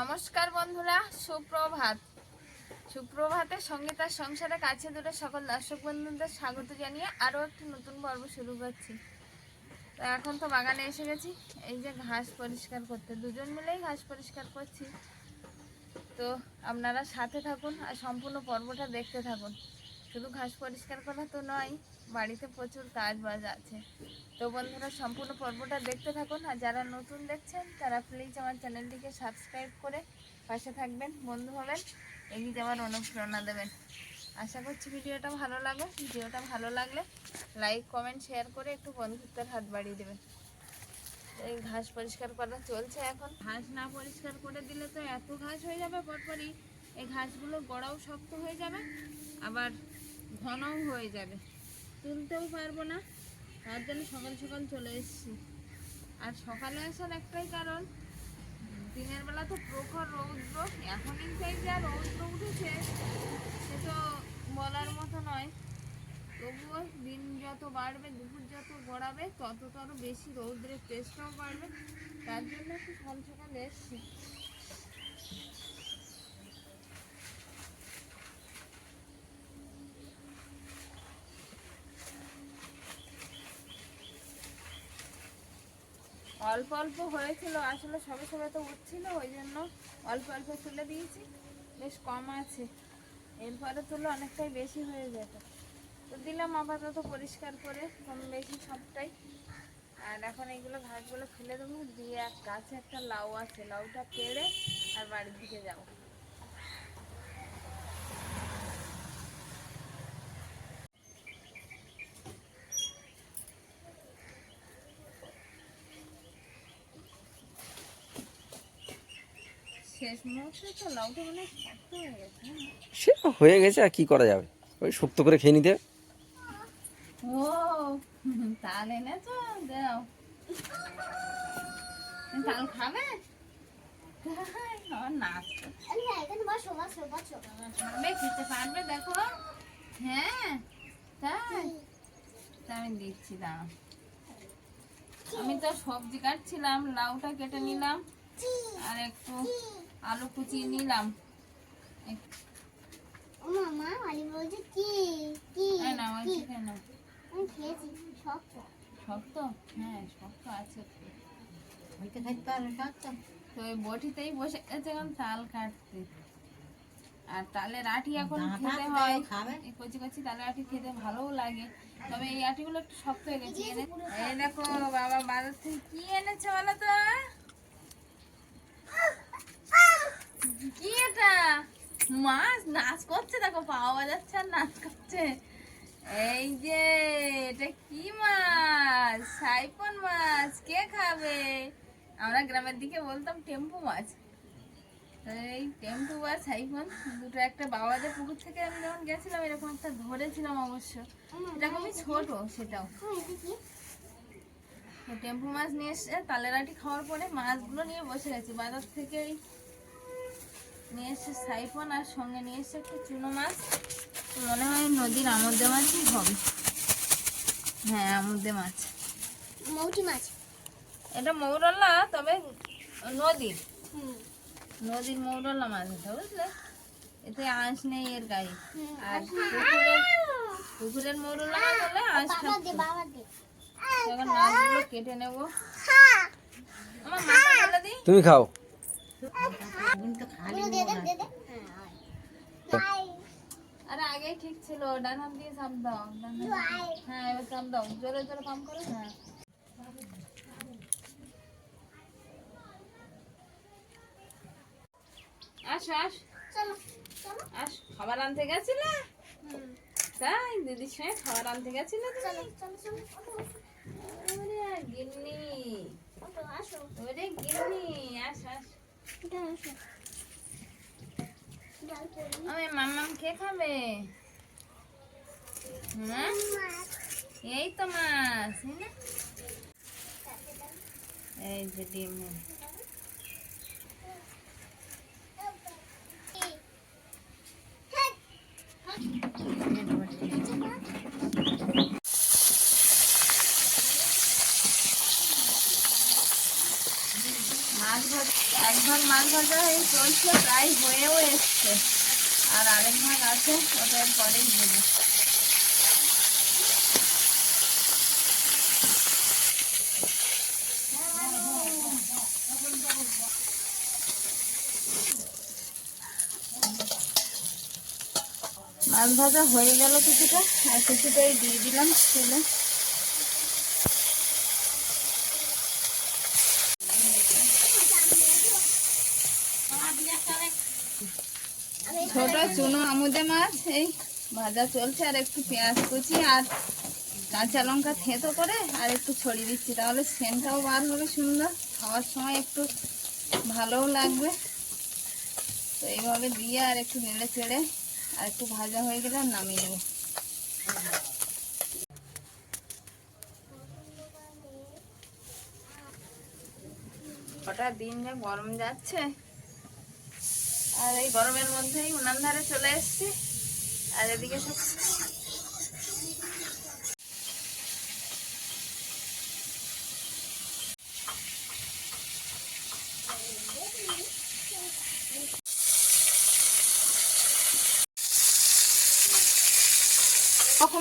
নমস্কার বন্ধুরা, সুপ্রভাত। সুপ্রভাতে সঙ্গীতার সংসারে কাছে দূরে সকল দর্শক বন্ধুদের স্বাগত জানিয়ে আরও একটি নতুন পর্ব শুরু করছি। তো এখন তো বাগানে এসে গেছি, এই যে ঘাস পরিষ্কার করতে, দুজন মিলেই ঘাস পরিষ্কার করছি। তো আপনারা সাথে থাকুন আর সম্পূর্ণ পর্বটা দেখতে থাকুন। শুধু ঘাস পরিষ্কার করা তো নয়, বাড়িতে প্রচুর কাজ বাজ আছে। তো বন্ধুরা, সম্পূর্ণ পর্বটা দেখতে থাকুন, আর যারা নতুন দেখছেন, তারা প্লিজ আমার চ্যানেলটিকে সাবস্ক্রাইব করে পাশে থাকবেন। বন্ধু হবেন এগিয়ে যাওয়ার অনুপ্রেরণা দেবেন। আশা করছি ভিডিওটা ভালো লাগবে ভিডিওটা ভালো লাগলে লাইক কমেন্ট শেয়ার করে একটু বন্ধুত্বের হাত বাড়িয়ে দেবেন। এই ঘাস পরিষ্কার করা চলছে এখন। ঘাস না পরিষ্কার করে দিলে তো এত ঘাস হয়ে যাবে পরপরই এই ঘাসগুলো গোড়াও শক্ত হয়ে যাবে। আবার ঘনও হয়ে যাবে। তুলতেও পারব না, তার জন্য সকাল সকাল চলে এসেছি। আর সকালে আসার একটাই কারণ, দিনের বেলা তো প্রখর রৌদ্র এখন এই যা রৌদ্র উঠেছে, সে তো বলার মতো নয়। তবুও দিন যত বাড়বে, দুপুর যত গড়াবে, তত তো আরও বেশি রৌদ্রের তেজটাও বাড়বে। তার জন্য একটু সকাল সকাল এসছি। অল্প অল্প হয়েছিল, আসলে সবে সবে তো উঠছিল, ওই জন্য অল্প অল্প তুলে দিয়েছি। বেশ কম আছে। এরপরে তুলে অনেকটাই বেশি হয়ে যেত তো দিলাম আপাতত পরিষ্কার করে, কম বেশি সবটাই। আর এখন এইগুলো ঘাসগুলো ফেলে দেবো, দিয়ে এক গাছে একটা লাউ আছে, লাউটা পেড়ে আর বাড়ির দিকে যাব শেষ মুহূর্তে তো লাউটা মানে শক্ত হয়ে গেছে হ্যাঁ। সে হয়ে গেছে আর কি করা যাবে? ওই শক্ত করে খেয়ে নিতে। ও তাল এনেছো দাও। তাল খাবে? পারবে দেখো। হ্যাঁ তাই। আমি আমি তো সবজি কাটছিলাম লাউটা কেটে নিলাম। আর একটু আলু কুচিয়ে নিলাম। মামা বলছে কি? কি। আমি খেয়েছি শক্ত। শক্ত? হ্যাঁ শক্ত আছে। একটু। ওইটা খাইতে শক্ত। তো ওই বটিতেই বসে গেছে এখন তাল কাটতে। আর তালের আটি এখন খেতে হয়। কচি কচি তালের আটি খেতে ভালোও লাগে। তবে এই আটিগুলো একটু শক্ত হয়ে গেছে। এই দেখো বাবা বাজার থেকে কি এনেছে বলো তো? কি এটা? মাছ নাচ করছে, দেখো, পাওয়া যাচ্ছে আর নাচ করছে। এই যে, এটা কি মাছ? সাইপন মাছ, কে খাবে? আমরা গ্রামের দিকে বলতাম টেম্পু মাছ। এই টেম্পু বা সাইফন দুটো একটা বাবাদের পুকুর থেকে আমি যখন গেছিলাম, এরকম একটা ধরেছিলাম অবশ্য। এরকমই ছোট সেটাও। টেম্পু মাছ নিয়ে এসে তালের আটি খাওয়ার পরে মাছগুলো নিয়ে বসে গেছি। বাজার থেকে নিয়ে এসে সাইফন আর সঙ্গে নিয়ে এসে একটু চুনো মাছ। মনে হয় নদীর আমদে মাছই হবে। হ্যাঁ আমদে মাছ। মৌটি মাছ। এটা মৌরলা তবে নদীর। নদীর মৌরলা মাছ এটা বুঝলে? এতে আঁশ নেই এর গায়ে। আর পুকুরের পুকুরের মৌরলা মাছ হলে আঁশ বাবা দে থাকতো এখন মাছগুলো কেটে নেব। আমার মাথা ফেলে দিই। তুমি খাও। হ্যাঁ আরে আগে ঠিক ছিল ডান হাত দিয়ে চাপ দাও ডান হাত দিয়ে। হ্যাঁ। এবার চাপ দাও জোরে জোরে পাম্প করো হ্যাঁ। আস আস। খাবার আনতে গেছিলে? তাই দিদির সঙ্গে খাবার আনতে গেছিলে গিন্নি। আসো। ওরে গিন্নি আস আস। আমি মাম্মাম কে খাবে? এই তো মাছ এই? যে ডিম। এক ভাগ মাছ ভাজা এই চলছে, প্রায় হয়েও এসছে। আর আরেক ভাগ আছে, ওটা এর পরেই দেবো। মাছ ভাজা হয়ে গেল কিছুটা, আর কিছুটাই দিয়ে দিলাম তেলে ছোট চুনো আমুদে মাছ, এই ভাজা চলছে, আর একটু পেঁয়াজ কুচি আর কাঁচা লঙ্কা থেতো করে আর একটু ছড়িয়ে দিচ্ছি। তাহলে সেন্টটাও বার হবে সুন্দর, খাওয়ার সময় একটু ভালোও লাগবে। তো এইভাবে দিয়ে আর একটু নেড়ে চেড়ে আর একটু ভাজা হয়ে গেলে নামিয়ে নেব। হঠাৎ দিন যা গরম যাচ্ছে। আর এই গরমের মধ্যেই উনান ধারে চলে এসেছি। আর এদিকে সব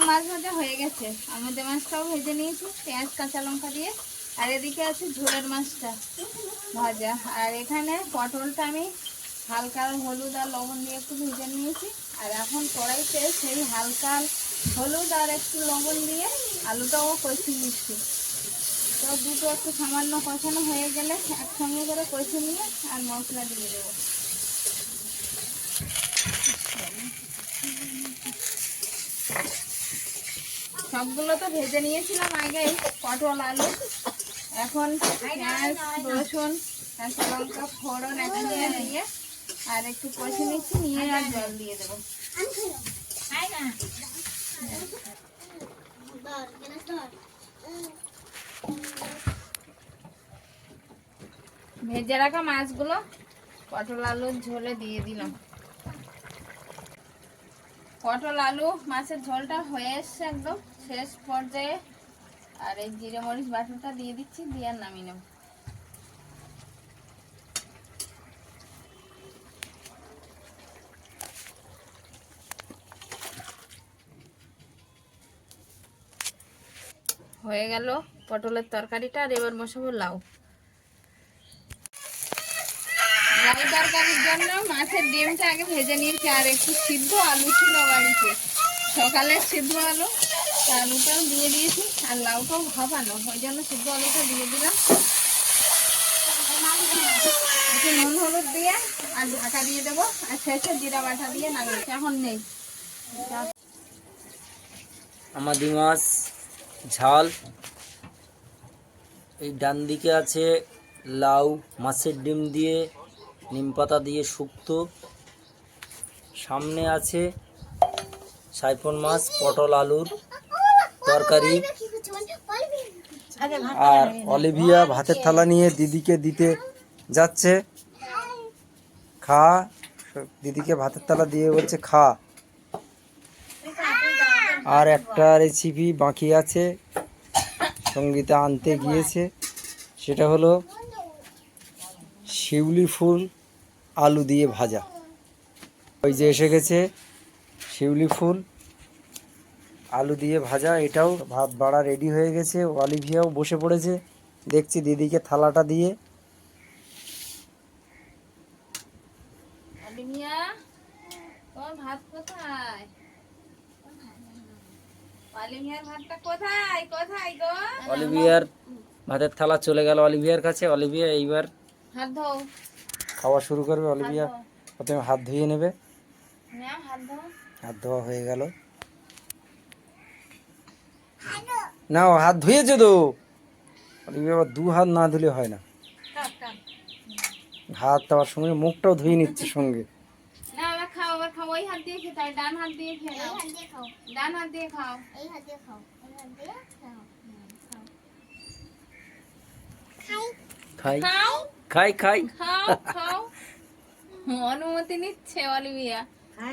মাছ ভাজা হয়ে গেছে? আমাদের মাছটাও ভেজে নিয়েছি, পেঁয়াজ, কাঁচা লঙ্কা দিয়ে। আর এদিকে আছে ঝোলের মাছটা ভাজা। আর এখানে পটলটা আমি হালকা হলুদ আর লবণ দিয়ে একটু ভেজে নিয়েছি। আর এখন কড়াইতে সেই হালকা হলুদ আর একটু লবণ দিয়ে আলুটাও কষি নিচ্ছি। তো দুটো একটু সামান্য কষানো হয়ে গেলে একসঙ্গে করে কষে নিয়ে আর মশলা দিয়ে দেবো। সবগুলো তো ভেজে নিয়েছিলাম আগে, পটল, আলু। এখন রসুন, কাঁচা লঙ্কা, ফোড়ন একসঙ্গে দিয়ে আর একটু কষে নিচ্ছি, নিয়ে আর জল দিয়ে দেবো। ভেজে রাখা মাছগুলো, পটল আলুর ঝোলে দিয়ে দিলাম। পটল আলু মাছের ঝোলটা হয়ে এসছে একদম, শেষ পর্যায়ে। আর এই জিরে মরিচ বাটনটা দিয়ে দিচ্ছি, দিয়ে নামিয়ে নেব। হয়ে গেল পটলের তরকারিটা আর এবার বসাবো লাউ। লাউ তরকারির জন্য মাছের ডিমটা আগে ভেজে নিয়েছি আর একটু সিদ্ধ আলু ছিল বাড়িতে। সকালে সিদ্ধ আলু আলুটাও দিয়ে দিয়েছি আর লাউটাও ভাপানো। ওই জন্য সিদ্ধ আলুটা দিয়ে দিলাম। একটু নুন হলুদ দিয়ে আর ঢাকা দিয়ে দেবো। আর শেষে জিরা বাটা দিয়ে নামিয়েছি এখন নেই। আমাদি মাছ ঝাল। এই ডান দিকে আছে লাউ, মাছের ডিম দিয়ে, নিম পাতা দিয়ে শুক্তো। সামনে আছে সাইফন মাছ, পটল আলুর তরকারি আর অলিভিয়া ভাতের থালা নিয়ে দিদিকে দিতে যাচ্ছে। খা, দিদিকে ভাতের থালা দিয়ে বলছে খা। আর একটা রেসিপি বাকি আছে। সঙ্গীতা আনতে গিয়েছে। সেটা হলো শিউলি ফুল আলু দিয়ে ভাজা। ওই যে এসে গেছে শিউলি ফুল আলু দিয়ে ভাজা। এটাও ভাত বাড়া রেডি হয়ে গেছে। অলিভিয়াও বসে পড়েছে। দেখছি দিদিকে থালাটা দিয়ে অলিভিয়া তোমার ভাত কোথায় অলিভিয়ার ভাতটা কোথায়? কোথায় গো? অলিভিয়ার ভাতের থালা চলে গেল অলিভিয়ার কাছে। অলিভিয়া এইবার হাত ধোও। খাওয়া শুরু করবে অলিভিয়া। প্রথমে হাত ধুয়ে নেবে। হাত ধোয়া হয়ে গেল। না ও হাত ধুয়েছে তো? অলিভিয়া দু হাত না ধুলে হয় না। হাত দেওয়ার সঙ্গে মুখটাও ধুয়ে নিচ্ছে সঙ্গে না আবার খাও আবার খাও ওই হাত দিয়ে খেতে হয় ডান হাত দিয়ে খেয়ে নাও। ডান হাত দিয়ে খাও। এই হাত দিয়ে খাও। এই হাত দিয়ে খাও। খাও খাই। খাই। খাও। খাই খাই। খাও খাও। অনুমতি নিচ্ছে অলিভিয়া।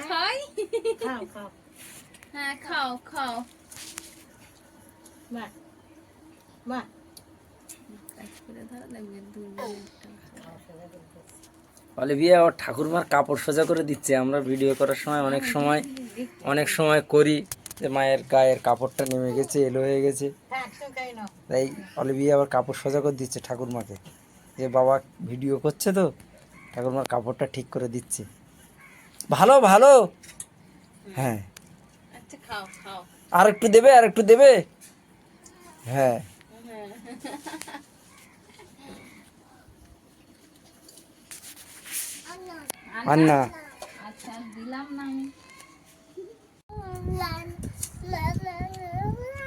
খাই। খাও খাও। হ্যাঁ খাও খাও। বাহ। বাহ। কাজ করে ধরো দেখবে দু মিনিট। অলিভিয়া ওর ঠাকুরমার কাপড় সোজা করে দিচ্ছে। আমরা ভিডিও করার সময় অনেক সময় অনেক সময় করি যে মায়ের গায়ের কাপড়টা নেমে গেছে এলো হয়ে গেছে। তাই অলিভিয়া আবার কাপড় সোজা করে দিচ্ছে ঠাকুরমাকে। যে বাবা ভিডিও করছে তো ঠাকুরমার কাপড়টা ঠিক করে দিচ্ছে। ভালো ভালো? হ্যাঁ। আচ্ছা আর একটু দেবে আর একটু দেবে? হ্যাঁ। আর আচ্ছা দিলাম না আমি। লা লা লা লা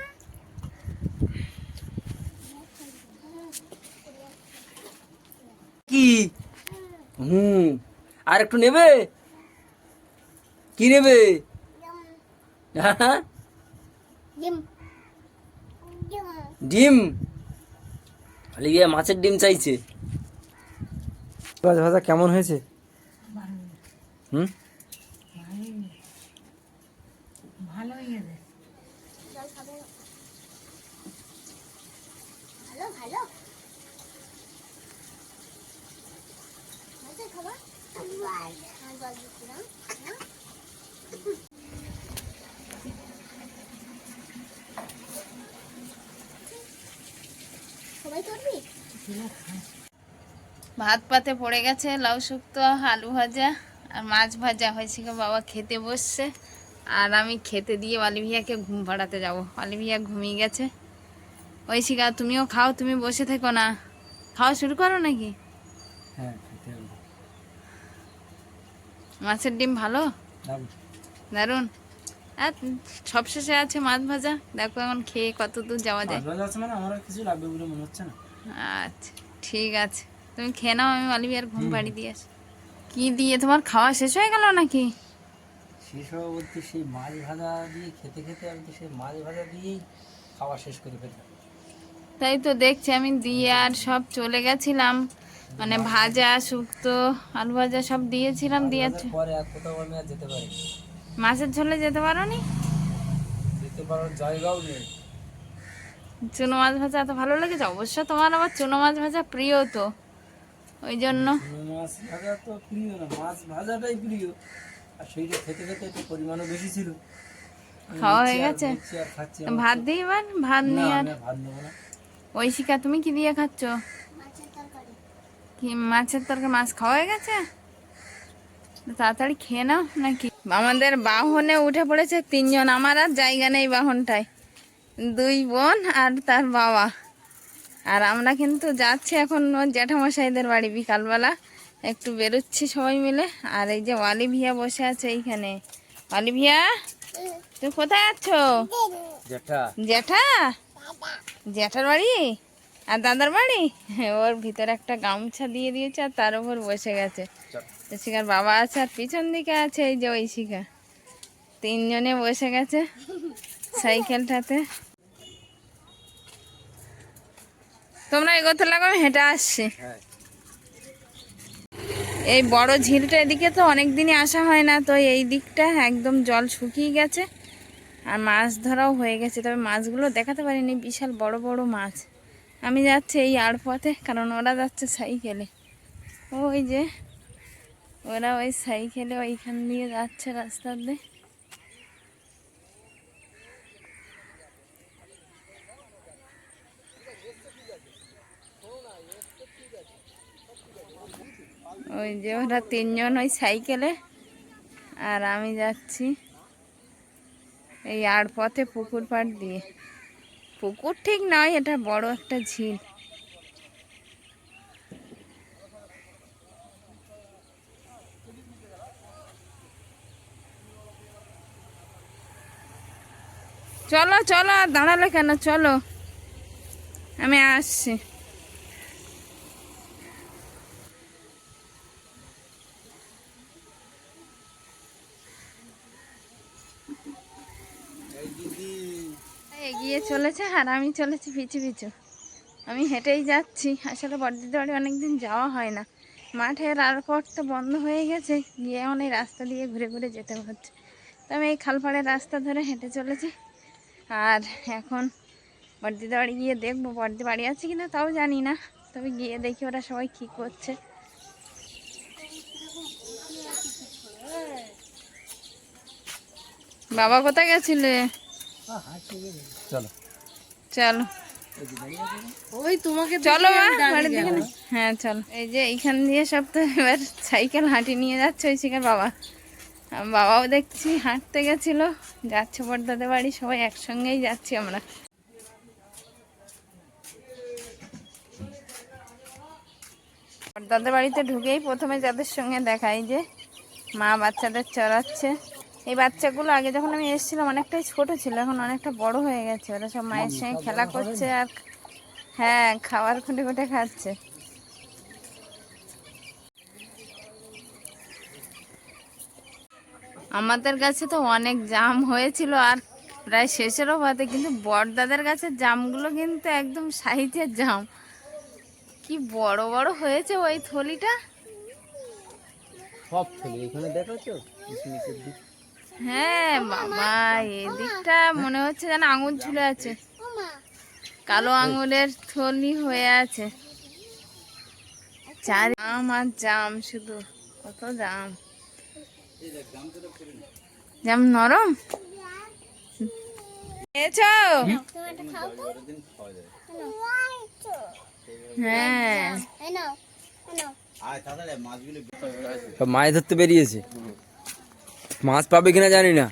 কি? হুম। আর একটু নেবে? কি নেবে? ডিম। অলিভিয়া মাছের ডিম চাইছে। ভাজা কেমন হয়েছে? হুম? ভালো ভালো। হ্যাঁ? ভাত পাতে পড়ে গেছে লাউ শুক্তো আলু ভাজা। আর মাছ ভাজা হয়েছে গো বাবা খেতে বসছে। আর আমি খেতে দিয়ে অলিভিয়াকে ঘুম পাড়াতে যাব। অলিভিয়া ঘুমিয়ে গেছে। ওই শিকা তুমিও খাও তুমি বসে থেকো না। খাওয়া শুরু করো নাকি? হ্যাঁ। মাছের ডিম ভালো। দারুণ আর সবশেষে আছে মাছ ভাজা। দেখো এখন খেয়ে কত দূর যাওয়া যায়। মানে আচ্ছা ঠিক আছে। তুমি খেয়ে নাও আমি অলিভিয়ার ঘুম পাড়ি দিয়ে আসি। কি দিয়ে তোমার খাওয়া শেষ হয়ে গেল নাকি? শেষ হওয়া বলতে সেই মাছ ভাজা দিয়ে খেতে খেতে আমি তো সেই মাছ ভাজা দিয়েই খাওয়া শেষ করে ফেলতাম তাই তো দেখছি আমি দিয়ে আর সব চলে গেছিলাম। মানে ভাজা শুক্তো আলু ভাজা সব দিয়েছিলাম দিয়ে পরে আর কোথাও আমি আর যেতে পারি মাছের ঝোলে যেতে পারো নি যেতে পারার জায়গাও নেই। চুনো মাছ ভাজা এত ভালো লেগেছে? অবশ্য তোমার আবার চুনো মাছ ভাজা প্রিয় তো। ওই জন্য মাছ ভাজা তো প্রিয় না মাছ ভাজাটাই প্রিয়। আর সেইটা খেতে খেতে একটু পরিমাণও বেশি ছিল। খাওয়া হয়ে গেছে? ভাত দিয়ে এবার? ভাত না নিয়ে আর? শিকা তুমি কি দিয়ে খাচ্ছ? কি মাছের তরকারি? মাছ খাওয়া হয়ে গেছে? তাড়াতাড়ি খেয়ে নাও নাকি? আমাদের বাহনে উঠে পড়েছে তিনজন আমার আর জায়গা নেই বাহনটায়। দুই বোন আর তার বাবা। আর আমরা কিন্তু যাচ্ছি এখন জ্যাঠামশাইদের বাড়ি বিকালবেলা। একটু বেরোচ্ছি সবাই মিলে। আর এই যে ওয়ালি অলিভিয়া বসে আছে এইখানে। ওয়ালি অলিভিয়া তুমি কোথায় আছো? জ্যাঠা। জ্যাঠার বাড়ি? আর দাদার বাড়ি? ওর ভিতরে একটা গামছা দিয়ে দিয়েছে আর তার উপর বসে গেছে। তো শিখার বাবা আছে আর পিছন দিকে আছে এই যে ওই শিখা তিনজনে বসে গেছে সাইকেলটাতে। তোমরা এগোতে লাগো হেঁটে আসছি। এই বড় ঝিলটা এদিকে তো অনেক দিনই আসা হয় না, তো এই দিকটা একদম জল শুকিয়ে গেছে আর মাছ ধরাও হয়ে গেছে। তবে মাছগুলো দেখাতে পারিনি, বিশাল বড় বড় মাছ। আমি যাচ্ছি এই আর পথে, কারণ ওরা যাচ্ছে সাইকেলে। ওই যে, ওরা ওই সাইকেলে ওইখান দিয়ে যাচ্ছে রাস্তা দিয়ে। ওই যে ওরা তিনজন ওই সাইকেলে। আর আমি যাচ্ছি এই আর পথে পুকুর পাড় দিয়ে। পুকুর ঠিক নয়, এটা বড় একটা ঝিল। চলো চলো, দাঁড়ালে কেন? চলো। আমি আসছি। গেছে আর আমি চলেছি পিছু পিছু। আমি হেঁটেই যাচ্ছি। আসলে বড়দিদি বাড়ি অনেকদিন যাওয়া হয় না। মাঠের আর তো বন্ধ হয়ে গেছে, গিয়ে অনেক রাস্তা দিয়ে ঘুরে ঘুরে যেতে হচ্ছে। তো আমি এই খালপাড়ের রাস্তা ধরে হেঁটে চলেছি। আর এখন বড়দিদি বাড়ি গিয়ে দেখব বড়দি বাড়ি আছে কিনা, তাও জানি না। তবে গিয়ে দেখি ওরা সবাই কী করছে। বাবা কোথায় গেছিলে? চলো। চলো। ওই তোমাকে চলো হ্যাঁ চলো। এই যে এইখান দিয়ে সব তো এবার সাইকেল হাঁটি নিয়ে যাচ্ছে ওই শিকার বাবা। বাবাও দেখছি হাঁটতে গেছিল। যাচ্ছে বড়দাদের বাড়ি সবাই একসঙ্গেই যাচ্ছি আমরা। বড়দাদের বাড়িতে ঢুকেই প্রথমে যাদের সঙ্গে দেখাই যে মা বাচ্চাদের চড়াচ্ছে। এই বাচ্চাগুলো আগে যখন আমি এসেছিলাম অনেকটাই ছোট ছিল, এখন অনেকটা বড় হয়ে গেছে। ওরা সব মায়ের সঙ্গে খেলা করছে আর হ্যাঁ খাবার খুঁটে খুঁটে খাচ্ছে। আমাদের কাছে তো অনেক জাম হয়েছিল আর প্রায় শেষেরও পথে কিন্তু বড়দাদের কাছে জামগুলো কিন্তু একদম সাইজের জাম। কি বড় বড় হয়েছে ওই থলিটা? সব ছেলে এখানে দেখো তো নিচের হ্যাঁ বাবা এদিকটা মনে হচ্ছে যেন আঙুল ঝুলে আছে। কালো আঙুলের থলি হয়ে আছে। চার জাম আর জাম শুধু কত জাম। জাম নরম? খেয়েছো? হ্যাঁ। সব মাছ ধরতে বেরিয়েছে। মাছ পাবে কিনা জানি না।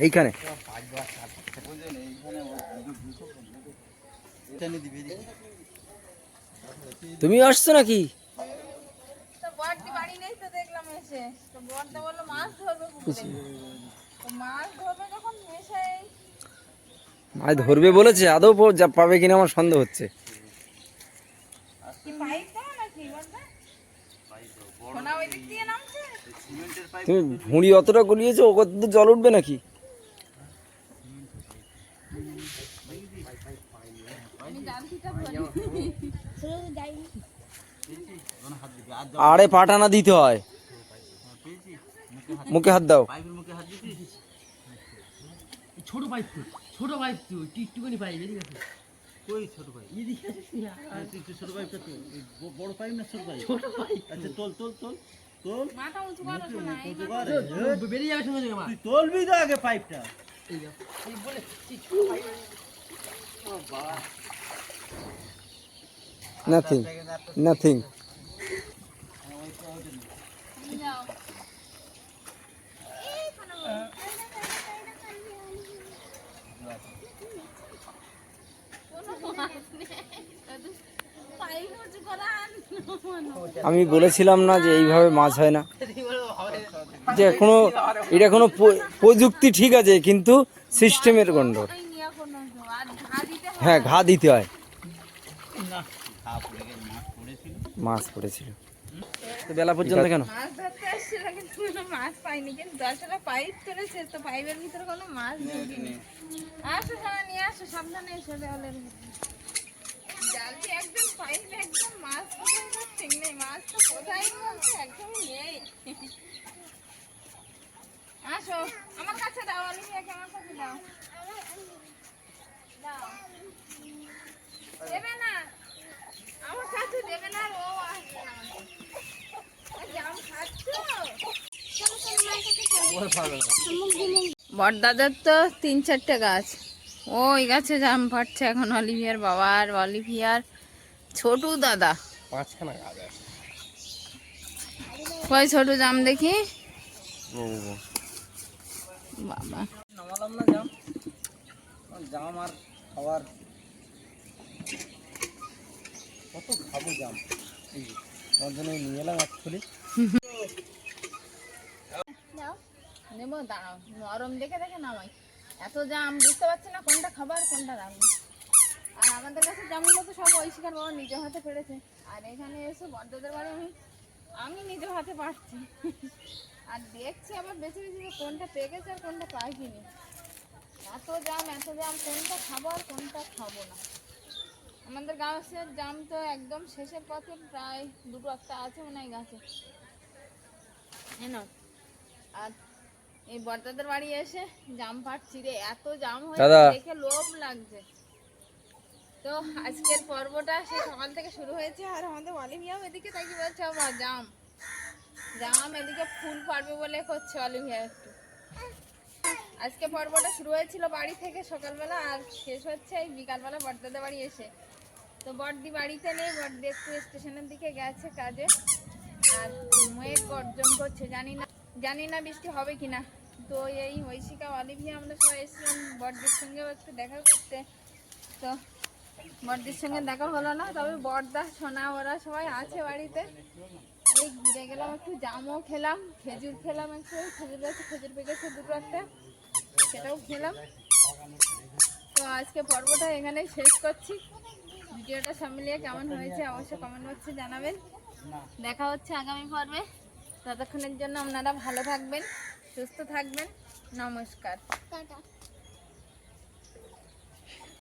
এইখানে। তুমি আসছো নাকি? মাছ ধরবে বলেছে আদৌ পাবে কিনা আমার সন্দেহ হচ্ছে কি পাইপ দেওয়া নাকি বড়দা সোনা ওই দিক দিয়ে নামছে তুমি ভুঁড়ি অতটা গলিয়েছো ও কত দূর জল উঠবে নাকি? আড়ে পাটানা দিতে হয়। মুখে হাত দাও। ছোট পাইপ ছোট পাইপ তো একটু একটুখানি পাইপ কই ছোট পাইপ এদিকে ছোট তো বড় পাইপ না ছোট পাইপ ছোট পাইপ আচ্ছা তোল তোল তোল তোল। মাথা উঁচু করো বেরিয়ে যাবে সঙ্গে সঙ্গে মা। তুই তোলবি তো আগে পাইপটা। এই যাও। এই বলে নাথিং নাথিং যাও পাইপ উঁচু করা আমি বলেছিলাম না যে এইভাবে মাছ হয় না। যে কোনো এটা কোনো প্রযুক্তি ঠিক আছে কিন্তু সিস্টেমের হয় হ্যাঁ ঘা দিতে হয়। মাছ পড়েছিল। বেলা পর্যন্ত কেন? কোনো মাছ পাইনি কিন্তু দশটা পাইপ তুলেছে তো পাইপের ভিতরে কোনো মাছ ঢুকিনি। আসো সোনা নিয়ে আসো সাবধানে এসো দেওয়ালের জালটি একদম পাইপে একদম মাছ কোথায় ঠিক নেই মাছ তো কোথায় বলছে একদমই নেই। আসো আমার কাছে দাও অলিভিয়াকে আমার কাছে দাও। দাও। দেবে না। আমার কাছে দেবে না ও আসবে না। বড়দাদের তো তিন চারটে গাছ। ওই গাছে জাম পাচ্ছে এখন অলিভিয়ার বাবা আর অলিভিয়ার ছোটু দাদা। পাঁচখানা গাছ কই ছোটু জাম দেখি। বাবা নামালাম না জাম জাম আর খাবার কত খাব জাম। এই জন্য নিয়ে এলাম অ্যাকচুয়ালি নেব দাঁড়াও। নরম দেখে দেখে নামাই। এত জাম বুঝতে পারছি না কোনটা খাবার কোনটা রাখব আর আমাদের কাছে জামগুলো তো সব ওই শিকার বাবা নিজে হাতে পেরেছে। আর এখানে এসে বন্ধদের বাড়ি আমি আমি নিজে হাতে পারছি আর দেখছি আবার বেছে বেছে যে কোনটা পেকেছে আর কোনটা পাইনি। এত জাম এত জাম কোনটা খাব আর কোনটা খাব না। আমাদের গাছের জাম তো একদম শেষের পথে প্রায় দুটো একটা আছে মনে হয় গাছে। আর এই বর্তাদের বাড়ি এসে জাম রে এত জাম হয়েছে দেখে লোভ লাগছে। তো আজকের পর্বটা সে সকাল থেকে শুরু হয়েছে আর আমাদের অলিভিয়াও এদিকে তাই কি বলছে জাম। জাম এদিকে ফুল পারবে বলে করছে অলিভিয়া একটু। আজকে পর্বটা শুরু হয়েছিল বাড়ি থেকে সকালবেলা আর শেষ হচ্ছে এই বিকালবেলা বড়দাদের বাড়ি এসে। তো বড়দি বাড়িতে নেই বড়দি একটু স্টেশনের দিকে গেছে কাজে আর মেঘ গর্জন করছে জানি না জানি না বৃষ্টি হবে কিনা। তো এই ঐশিকা অলিভিয়া আমরা সবাই এসেছিলাম বড়দির সঙ্গেও একটু দেখা করতে। তো বড়দির সঙ্গে দেখা হলো না, তবে বড়দা, সোনা, ওরা সবাই আছে বাড়িতে। এই ঘুরে গেলাম, একটু জামও খেলাম, খেজুর খেলাম একটু, খেজুর গাছে, খেজুর পেকেছে দুটো একটা, সেটাও খেলাম। তো আজকে পর্বটা এখানেই শেষ করছি। ভিডিওটা সব মিলিয়ে কেমন হয়েছে অবশ্যই কমেন্ট বক্সে জানাবেন। দেখা হচ্ছে আগামী পর্বে। ততক্ষণের জন্য আপনারা ভালো থাকবেন সুস্থ থাকবেন। নমস্কার।